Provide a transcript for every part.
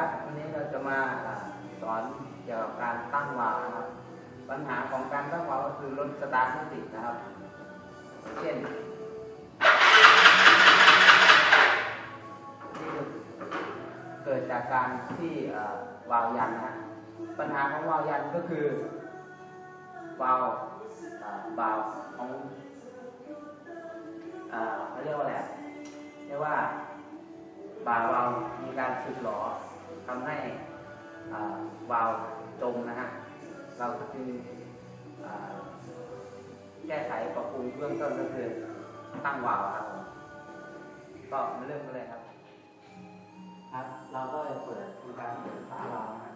ครับ วันนี้เราจะมาสอนเกี่ยวกับการตั้งวาล์วนะครับ ปัญหาของการตั้งวาล์วก็คือรถสตาร์ทไม่ติดนะครับ เช่นนี่เกิดจากการที่วาล์วยันนะปัญหาของวาล์วยันก็คือวาล์ววาล์วของเอ่อเขาเรียกว่าอะไรเรียกว่าบาล์วเรามีการสึกหรอ ทำให้วาล์วจมนะฮะเราจึงอ่าแก้ไขปรับปรุงเบื้องต้นก็คือตั้งวาล์วครับผมก็มาเริ่มกันเลยครับ ครับ เราก็จะเปิดทำการเปิดฝาวาล์วนะฮะ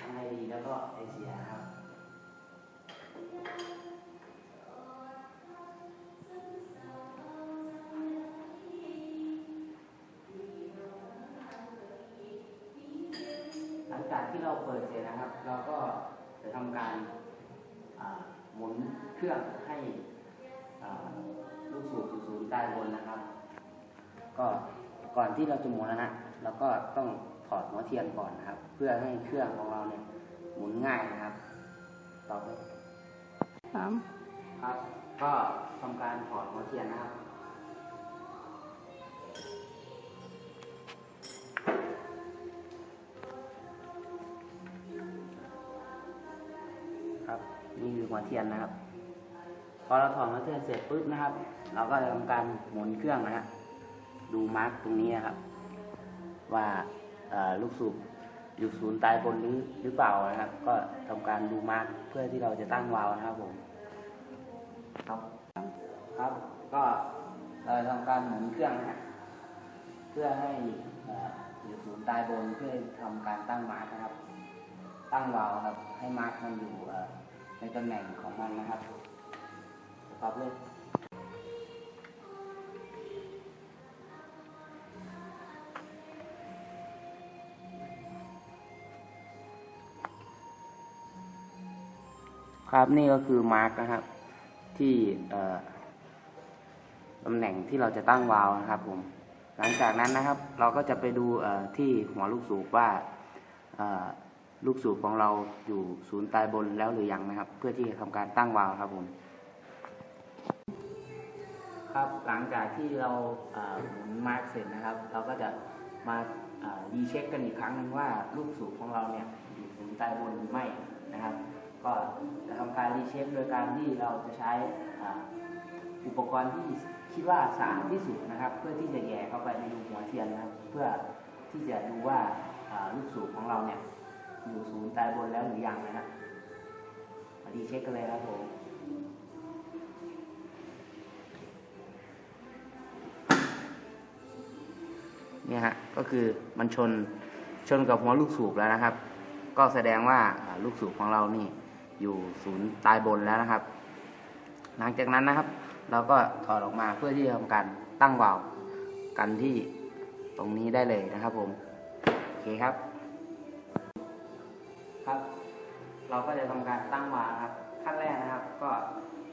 ทั้งไอดีแล้วก็ไอเสียครับ จากที่เราเปิดเสร็จนะครับ เราก็จะทำการอ่าหมุนเครื่องให้อ่าลูกสูบอยู่ศูนย์ใต้บนนะครับ ก็ก่อนที่เราจะหมุนนะฮะเราก็ต้องถอดหัวเทียนก่อนนะครับ เพื่อให้เครื่องของเราเนี่ยหมุนง่ายนะครับ ต่อไปสามครับ ก็ทำการถอดหัวเทียนนะครับครับ หัวเทียนนะครับ พอเราถอดหัวเทียนเสร็จปุ๊บนะครับ เราก็จะทำการหมุนเครื่องนะฮะดูมาร์กตรงนี้นะครับ ว่าลูกสูบอยู่ศูนย์ตายบนหรือหรือเปล่านะครับ ก็ทำการดูมาร์กเพื่อที่เราจะตั้งวาล์วนะครับผมครับครับก็เราจะทำการหมุนเครื่องนะเพื่อให้ออยู่ศูนย์ตายบนเพื่อทำการตั้งมาร์กนะครับ ตั้งวาล์วครับ ให้มาร์กมันอยู่ ในตำแหน่งของมันนะครับครับเลยครับนี่ก็คือมาร์กนะครับ ที่ตำแหน่งที่เราจะตั้งวาล์วนะครับผมหลังจากนั้นนะครับ เราก็จะไปดูที่หัวลูกสูบว่า ลูกสูบของเราอยู่ศูนย์ตายบนแล้วหรือยังนะครับ เพื่อที่จะทำการตั้งวาล์วครับผมครับหลังจากที่เราหมุนมาร์กเสร็จนะครับ เราก็จะมาเอ่อรีเช็คกันอีกครั้งหนึ่งว่าลูกสูบของเราเนี่ยอยู่ศูนย์ตายบนหรือไม่นะครับ ก็จะทำการรีเช็คโดยการที่เราจะใช้อ,อุปกรณ์ที่คิดว่าสะอาดที่สุดนะครับ เพื่อที่จะแย่เข้าไปในรูหัวเทียนนะครับ เพื่อที่จะดูว่าลูกสูบของเราเนี่ย อยู่ศูนย์ตายบนแล้วหรือยังนะครับมารีเช็คกันเลยครับผมเนี่ยฮะก็คือมันชนชนกับหัวลูกสูบแล้วนะครับ ก็แสดงว่าอ่าลูกสูบของเรานี่อยู่ศูนย์ตายบนแล้วนะครับ หลังจากนั้นนะครับ เราก็ถอดออกมาเพื่อที่จะทำการตั้งวาล์วกันที่ตรงนี้ได้เลยนะครับผม โอเคครับ ครับ เราก็จะทำการตั้งวาล์วครับ ขั้นแรกนะครับ ก็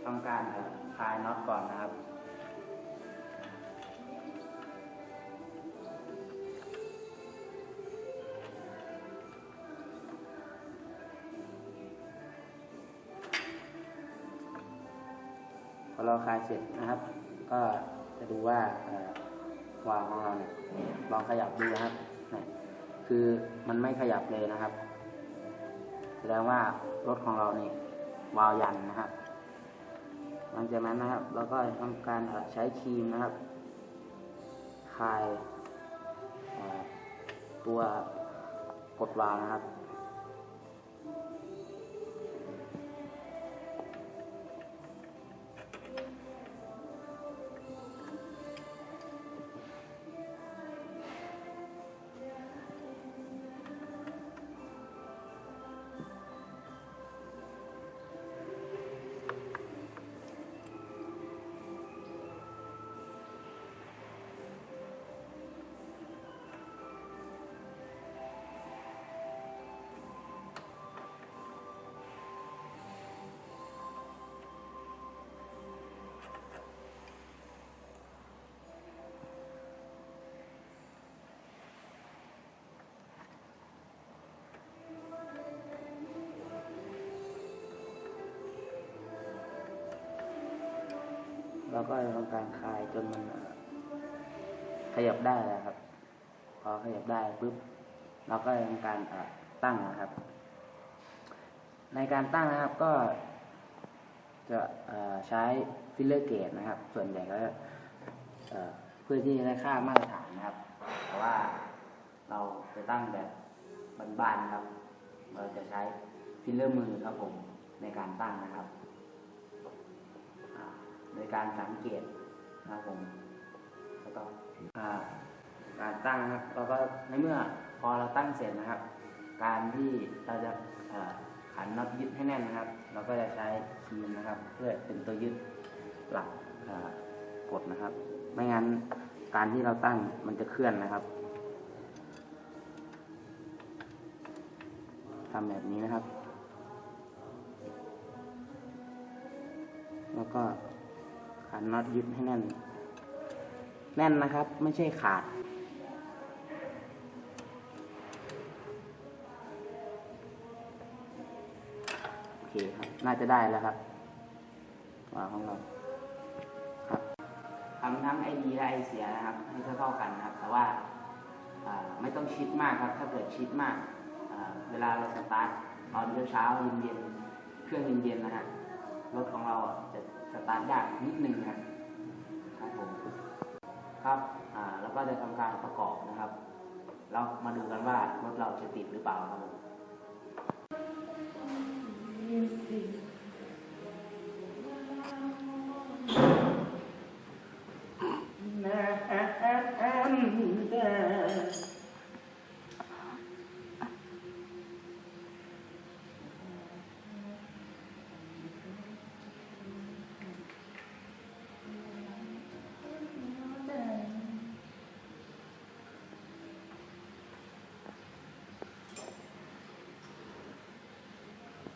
ทำการเอ่อคลายน็อตก่อนนะครับพอเราคลายเสร็จนะครับ ก็จะดูว่าวาล์วของเราเนี่ยลองขยับดูนะครับ คือมันไม่ขยับเลยนะครับ ดงว่ารถของเราเนี่ยวาวยันนะครับ หลังจากนั้นนะครับ เราก็ทำการใช้ครีมนะครับคลายตัวกดวาวนะครับ เราก็ทำการคลายจนมันขยับได้แล้วครับ พอขยับได้ปุ๊บเราก็ทำการตั้งนะครับ ในการตั้งนะครับก็จะใช้ฟิลเลอร์เกตนะครับ ส่วนใหญ่ก็เพื่อที่จะได้ค่ามาตรฐานนะครับแต่ว่าเราจะตั้งแบบบานๆนะครับ เราจะใช้ฟิลเลอร์มือครับผมในการตั้งนะครับ ดยการสังเกตนะครับผมแล้วก็การตั้งนะครับเราก็ในเมื่อพอเราตั้งเสร็จนะครับ การที่เราจะขันน็อตยึดให้แน่นนะครับ เราก็จะใช้ครีมนะครับ เพื่อเป็นตัวยึดหลักกดนะครับ ไม่งั้นการที่เราตั้งมันจะเคลื่อนนะครับทำแบบนี้นะครับ แล้วก็ ขันน็อตยึดให้แน่น แน่นนะครับ ไม่ใช่ขาด โอเคครับ น่าจะได้แล้วครับวาของเราครับทำทั้งไอดีและไอเสียนะครับ ให้เท่ากันนะครับ แต่ว่าไม่ต้องชิดมากครับ ถ้าเกิดชิดมาก เวลาเราสตาร์ทตอนเช้าๆเย็นเครื่องเย็นๆนนะฮะรถของเราอะ ตาร์ทยากนิดนึงครับครับผมครับอ่าแล้วก็จะทำการประกอบนะครับ เรามาดูกันว่ารถเราจะติดหรือเปล่าครับผม